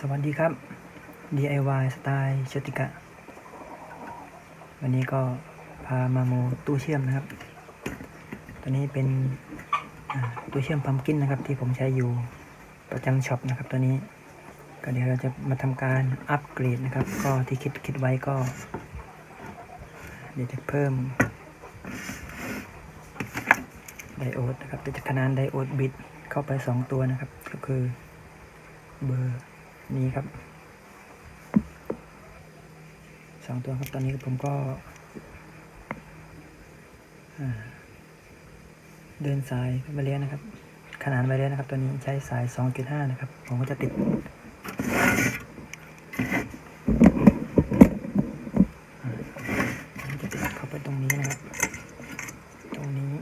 สวัสดีครับ DIY สไตล์ชติกะ วันนี้ก็พามาโมตู้เชื่อมนะครับ ตัวนี้เป็นตู้เชื่อมพัมกินนะครับ ที่ผมใช้อยู่ประจำช็อปนะครับตัวนี้ ก็เดี๋ยวเราจะมาทำการอัปเกรดนะครับ ก็ที่คิดคิดไว้ก็ เดี๋ยวจะเพิ่มไดโอดนะครับเดี๋ยวจะขนานไดโอดบิตเข้าไป 2 ตัวนะครับ ก็คือเบอร์ นี้ครับสองตัวครับ ตอนนี้ผมก็ เดินสายไปแล้วนะครับ ขนานไปแล้วนะครับ ตัวนี้ใช้สาย 2.5 นะครับ ผมก็จะติดอ่าผมจะติดเข้าไปตรงนี้นะครับ ตรงนี้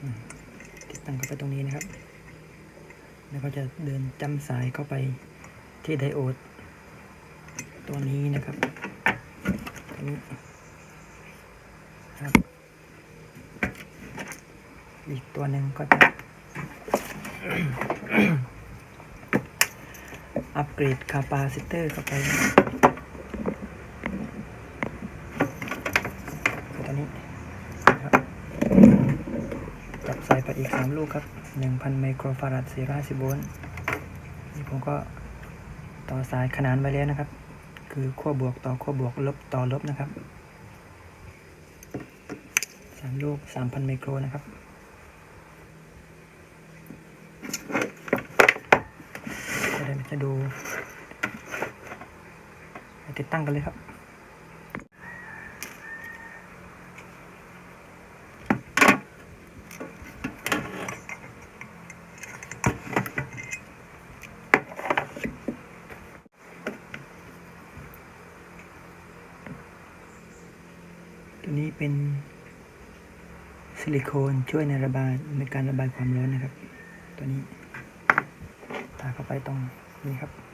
อืมติดตั้งเข้าไปตรงนี้นะครับ แล้วก็จะเดินจำสายเข้าไปที่ไดโอด ตัวนี้นะครับตัวนี้ครับ อีกตัวหนึ่งก็จะอัปเกรดคาปาซิเตอร์เข้าไปตัวนี้ครับจับใส่ไปอีก3ลูกครับ 1,000 ไมโครฟาราด450โวลต์นี่ผมก็ต่อสายขนานไว้แล้วนะครับ คือขั้วบวกต่อขั้วบวกลบต่อลบนะครับสามลูกสามพันไมโครนะครับเดี๋ยวเราจะดูติดตั้งกันเลยครับ เป็นซิลิโคนช่วยในระบายในการระบายความร้อนนะครับ ตัวนี้ตาเข้าไปตรงนี้ครับ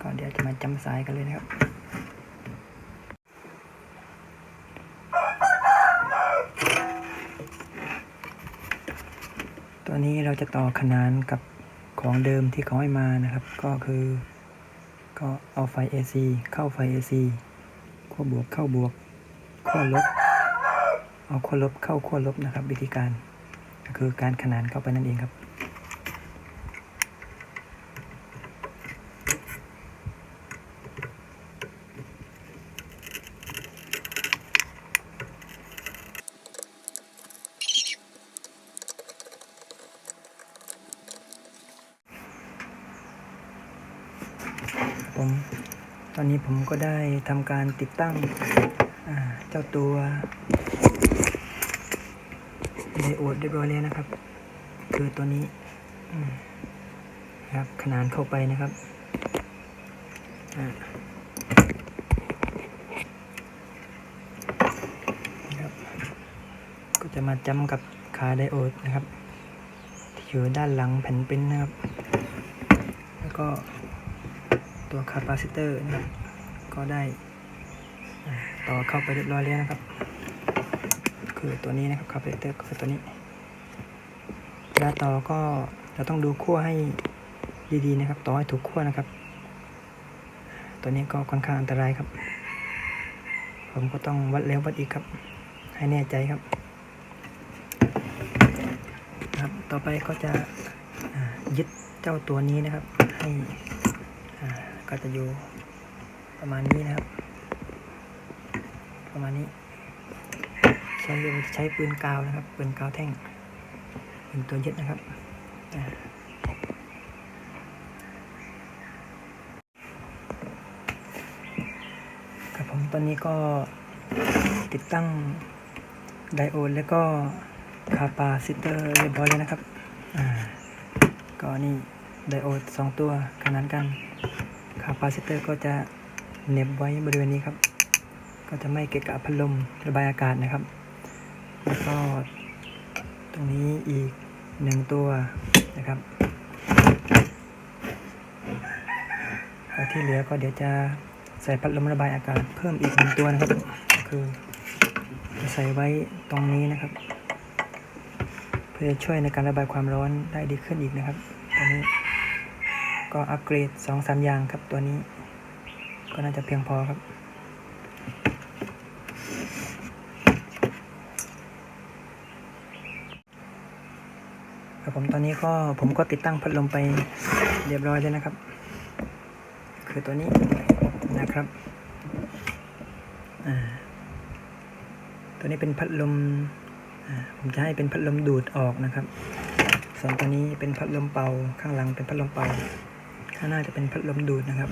ก็เดี๋ยวจะมาจำสายกันเลยนะครับตัวนี้เราจะต่อขนานกับของเดิมที่เขาให้มานะครับ ก็คือก็เอาไฟ AC เข้าไฟ AC ขั้วบวกเข้าบวกขั้วลบ เอาขั้วลบเข้าขั้วลบนะครับ วิธีการก็คือการขนานเข้าไปนั่นเองครับ ผม ตอนนี้ผมก็ได้ทำการติดตั้งเจ้าตัวไดโอดเรียบร้อยแล้วนะครับ คือตัวนี้ครับขนานเข้าไปนะครับครับก็จะมาจำกับขาไดโอดนะครับ ที่อยู่ด้านหลังแผ่นปริ้นนะครับ แล้วก็ ตัวคาปาซิเตอร์นะครับ ก็ได้ต่อเข้าไปเรียบร้อยแล้วนะครับ คือตัวนี้นะครับคาปาซิเตอร์ก็คือตัวนี้เวลาต่อก็เราต้องดูขั้วให้ดีๆนะครับ ต่อให้ถูกขั้วนะครับ ตัวนี้ก็ค่อนข้างอันตรายครับ ผมก็ต้องวัดแล้ววัดอีกครับ ให้แน่ใจครับครับ ต่อไปก็จะยึดเจ้าตัวนี้นะครับ ให้ ก็จะอยู่ประมาณนี้นะครับ ประมาณนี้ ใช้เราใช้ปืนกาวนะครับ ปืนกาวแท่งเป็นตัวยึดนะครับครับผมตอนนี้ก็ติดตั้งไดโอดแล้วก็คาปาซิเตอร์เรียบร้อยแล้วนะครับ ก็นี่ไดโอดสองตัวขนานกัน ปาซิเตอร์ก็จะเน็บไว้บริเวณนี้ครับ ก็จะไม่เกะกะพัดลมระบายอากาศนะครับ แล้วก็ตรงนี้อีกหนึ่งตัวนะครับแล้วที่เหลือก็เดี๋ยวจะใส่พัดลมระบายอากาศเพิ่มอีกหนึ่งตัวนะครับ คือจะใส่ไว้ตรงนี้นะครับ เพื่อช่วยในการระบายความร้อนได้ดีขึ้นอีกนะครับตัวนี้ ก็อัปเกรดสองสามอย่างครับตัวนี้ ก็น่าจะเพียงพอครับ ครับผมตอนนี้ก็ผมก็ติดตั้งพัดลมไปเรียบร้อยแล้วนะครับ คือตัวนี้นะครับตัวนี้เป็นพัดลมผมจะให้เป็นพัดลมดูดออกนะครับ ส่วนตัวนี้เป็นพัดลมเป่า ข้างหลังเป็นพัดลมเป่า้าน้าจะเป็นพัดลมดูดนะครับ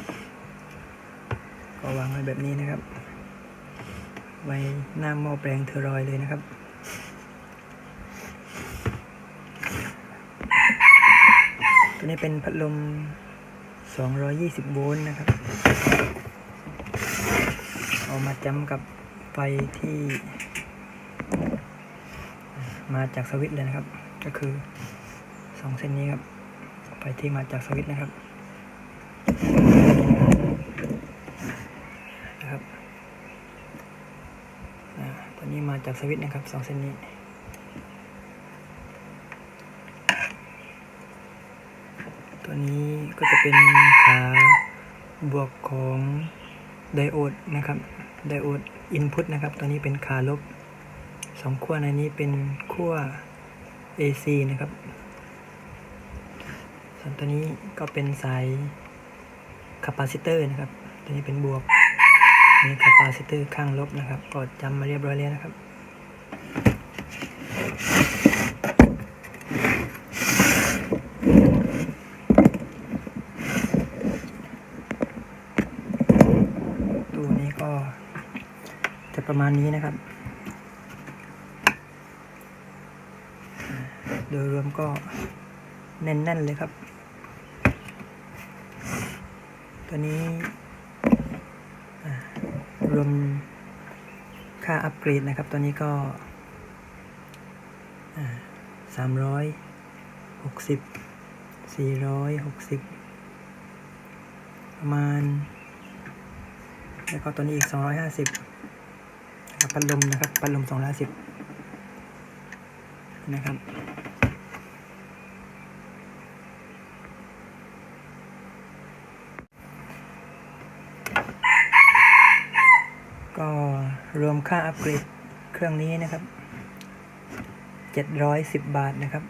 ก็วางไว้แบบนี้นะครับ ไว้หน้าหม้อแปลงเทอรอยเลยนะครับตัวนี้เป็นพัดลม 220 โวลต์นะครับ เอามาจำกับไฟที่ มาจากสวิตเลยนะครับ ก็คือ 2 เส้นนี้ครับ ไฟที่มาจากสวิตนะครับ นะครับตัวนี้มาจากสวิตนะครับ2เส้นนี้ตัวนี้ก็จะเป็นขาบวกของไดโอดนะครับไดโอดอินพุตนะครับตัวนี้เป็นขาลบสองขั้วในนี้เป็นขั้ว AC นะครับ ส่วนตัวนี้ก็เป็นสาย คาปาซิเตอร์นะครับ ตัวนี้เป็นบวกมีคาปาซิเตอร์ข้างลบนะครับก็จำมาเรียบร้อยแล้วนะครับตัวนี้ก็จะประมาณนี้นะครับ โดยรวมก็แน่นๆเลยครับ ตัวนี้รวมค่าอัปเกรดนะครับตัวนี้ก็สามร้อยหกสิบสี่ร้อยหกสิบประมาณ แล้วก็ตัวนี้อีก250นะครับพัดลมนะครับพัดลม250นะครับ ก็ รวมค่าอัปเกรดเครื่องนี้นะครับ 710 บาทนะครับ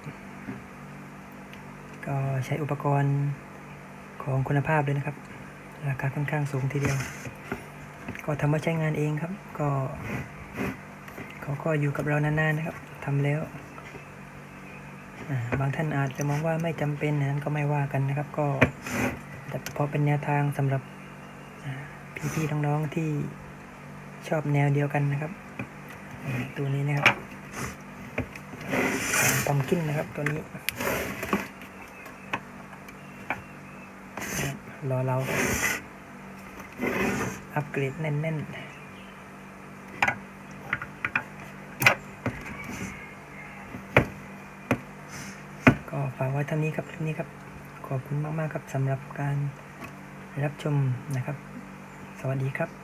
ก็ใช้อุปกรณ์ของคุณภาพเลยนะครับ ราคาค่อนข้างสูงทีเดียว ก็ทำมาใช้งานเองครับ ก็เขาก็อยู่กับเรานานๆนะครับทำแล้ว บางท่านอาจจะมองว่าไม่จำเป็นนะนั้นก็ไม่ว่ากันนะครับ ก็แต่พอเป็นแนวทางสำหรับพี่ๆน้องๆที่ ชอบแนวเดียวกันนะครับ ตัวนี้นะครับปัมกินนะครับตัวนี้รอเรา อัปเกรดแน่นๆก็ฝากไว้เท่านี้ครับคลิปนี้ครับ ขอบคุณมาก ๆ ครับสำหรับการรับชมนะครับ สวัสดีครับ